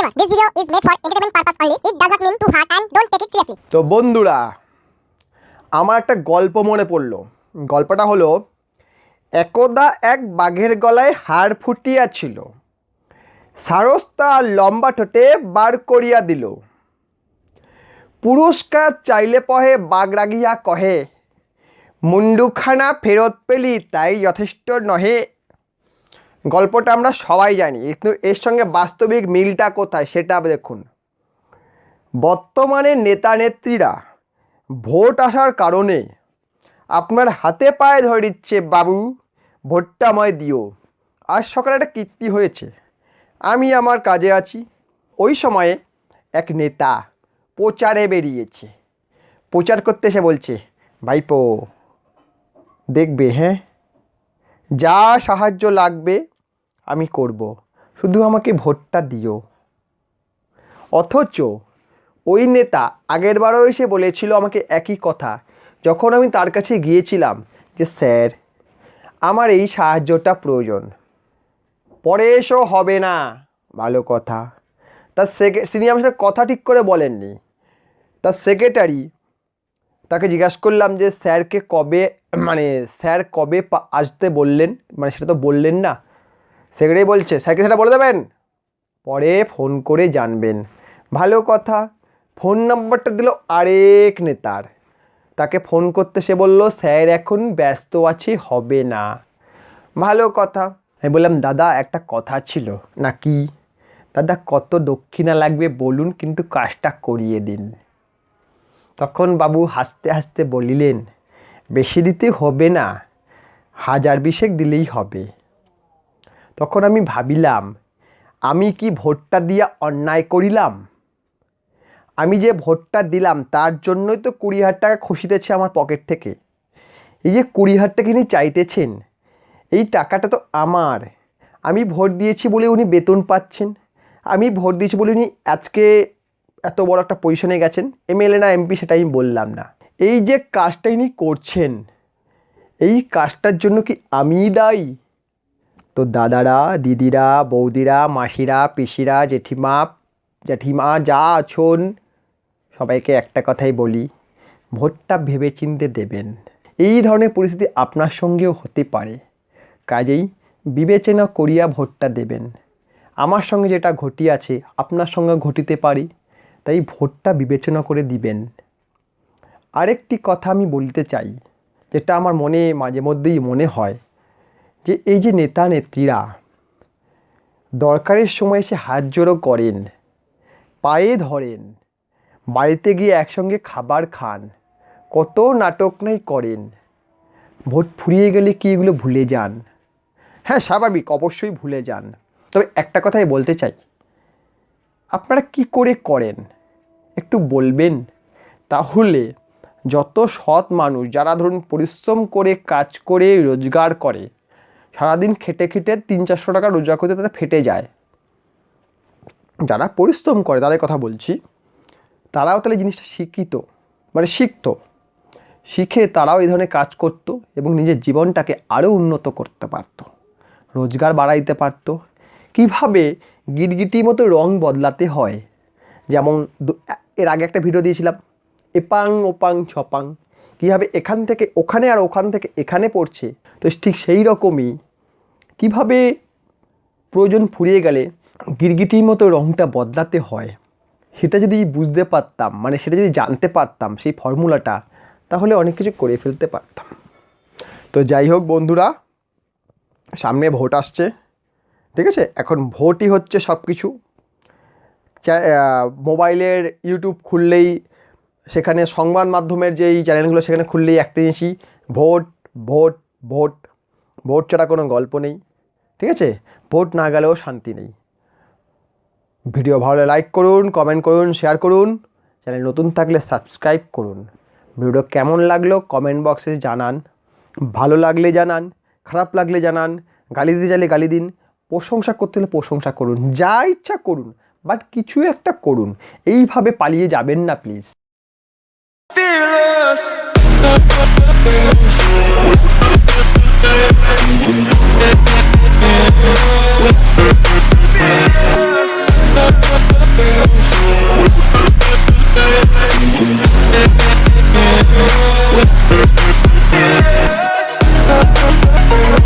Disclaimer This video is made for entertainment purpose only. It does not mean to hurt and don't take it seriously. তো বন্ধুরা, আমার একটা গল্প মনে পড়ল। গল্পটা হলো, একদা এক বাঘের গলায় হাড় ফুটিয়াছিল। সারস তার লম্বা ঠোঁটে বার করিয়া দিল। পুরস্কার চাইলে পহে বাঘ রাগিয়া কহে, মুন্ডুখানা ফেরত পেলি, তাই যথেষ্ট নহে। গল্পটা আমরা সবাই জানি, কিন্তু এর সঙ্গে বাস্তবিক মিলটা কোথায় সেটা দেখুন। বর্তমানে নেতা নেত্রীরা ভোট আসার কারণে আপনার হাতে পায়ে ধরে দিচ্ছে বাবু, ভোটটা আমায় দিও। আজ সকালে একটা কীর্তি হয়েছে। আমি আমার কাজে আছি। ওই সময়ে এক নেতা প্রচারে বেরিয়েছে। প্রচার করতে এসে বলছে, ভাইপো, দেখবে হ্যাঁ? যা সাহায্য লাগবে আমি করব। শুধু আমাকে ভোটটা দিও। অথচ ওই নেতা আগের বারও এসে বলেছিল আমাকে একই কথা, যখন আমি তার কাছে গিয়েছিলাম যে, স্যার, আমার এই সাহায্যটা প্রয়োজন। পরে এসো, হবে না। ভালো কথা। তার সেকে, তিনি আমার সাথে কথা ঠিক করে বলেননি। তার সেক্রেটারি তাকে জিজ্ঞাসা করলাম যে, স্যারকে কবে মানে স্যার কবে আসতে বললেন? মানে সেটা তো বললেন না। সেক্রেটারি বলছে, স্যারকে সেটা বলে দেবেন? পরে ফোন করে জানবেন। ভালো কথা, ফোন নাম্বারটা দিল আরেক নেতার। তাকে ফোন করতে সে বলল, স্যার, এখন ব্যস্ত আছে, হবে না। ভালো কথা, আমি বললাম, দাদা, একটা কথা ছিল না কি দাদা, কত দক্ষিণা লাগবে বলুন, কিন্তু কাজটা করিয়ে দিন। তখন বাবু হাসতে হাসতে বলিলেন, বেশি দিতে হবে না, হাজার বিশেক দিলেই হবে। তখন আমি ভাবিলাম, আমি কি ভোটটা দিয়া অন্যায় করিলাম? আমি যে ভোটটা দিলাম, তার জন্যই তো কুড়ি হাজার টাকা খসিতেছে আমার পকেট থেকে। এই যে কুড়ি হাজার টাকা ইনি চাইতেছেন, এই টাকাটা তো আমার। আমি ভোট দিয়েছি বলে উনি বেতন পাচ্ছেন। আমি ভোট দিয়েছি বলে উনি আজকে এত বড় একটা পজিশনে গেছেন। এমএলএ না, এমপি সেটা আমি বললাম না। এই যে কাজটা ইনি করছেন, এই কাজটার জন্য কি আমিই দায়ী? তো দাদারা, দিদিরা, বৌদিরা, মাসিরা, পিসিরা, জেঠিমা জেঠিমা যা আছোন, সবাইকে একটা কথাই বলি, ভোটটা ভেবেচিন্তে দেবেন। এই ধরনের পরিস্থিতি আপনার সঙ্গেও হতে পারে। কাজেই বিবেচনা করিয়া ভোটটা দেবেন। আমার সঙ্গে যেটা ঘটিয়াছে, আপনার সঙ্গে ঘটিতে পারি। তাই ভোটটা বিবেচনা করে দিবেন। আরেকটি কথা আমি বলতে চাই, যেটা আমার মনে, মাঝে মধ্যেই মনে হয়। যে এই যে নেতা নেত্রীরা দরকারের সময় এসে হাত জোড়ো করেন, পায়ে ধরেন, বাড়িতে গিয়ে একসঙ্গে খাবার খান, কত নাটক নাই করেন, ভোট ফুরিয়ে গেলে কি এগুলো ভুলে যান? হ্যাঁ স্বাভাবিক, অবশ্যই ভুলে যান। তবে একটা কথাই বলতে চাই, আপনারা কি করে করেন? একটু বলবেন? তাহলে যত সৎ মানুষ, যারা ধরুন পরিশ্রম করে, কাজ করে, রোজগার করে সারাদিন খেটে খেটে তিন চারশো টাকা রোজগার করতে তাদের ফেটে যায়। যারা পরিশ্রম করে, তাদের কথা বলছি, তারাও তাহলে জিনিসটা শিক্ষিত মানে শিখতো শিখে তারাও এই ধরনের কাজ করত এবং নিজের জীবনটাকে আরও উন্নত করতে পারত, রোজগার বাড়াইতে পারত। কীভাবে গিরগিটির মতো রং বদলাতে হয়? যেমন এর আগে একটা ভিডিও দিয়েছিলাম, এপাং ওপাং ছপাং কীভাবে এখান থেকে ওখানে আর ওখান থেকে এখানে পড়ছে? তো ঠিক সেই রকমই কীভাবে প্রয়োজন ফুরিয়ে গেলে গিরগিটির মতো রঙটা বদলাতে হয়? সেটা যদি বুঝতে পারতাম মানে সেটা যদি জানতে পারতাম সেই ফর্মুলাটা, তাহলে অনেক কিছু করে ফেলতে পারতাম। তো যাই হোক বন্ধুরা, সামনে ভোট আসছে, ঠিক আছে? এখন ভোটই হচ্ছে সব কিছু মোবাইলের ইউটিউব খুললেই সেখানে সংবাদ মাধ্যমের যেই চ্যানেলগুলো, সেখানে খুললেই একটা জিনিসই, ভোট ভোট ভোট ভোট ছাড়া কোনো গল্প নেই, ঠিক আছে? ভোট না গেলেও শান্তি নেই। ভিডিও ভালো লাইক করুন কমেন্ট করুন শেয়ার করুন। চ্যানেল নতুন থাকলে সাবস্ক্রাইব করুন। ভিডিও কেমন লাগল কমেন্ট বক্সে জানান। ভালো লাগলে জানান, খারাপ লাগলে জানান, গালি দিতে চাইলে গালি দিন, প্রশংসা করতে হলে প্রশংসা করুন, যা ইচ্ছা করুন বাট কিছু একটা করুন। এইভাবে পালিয়ে যাবেন না প্লিজ fearless.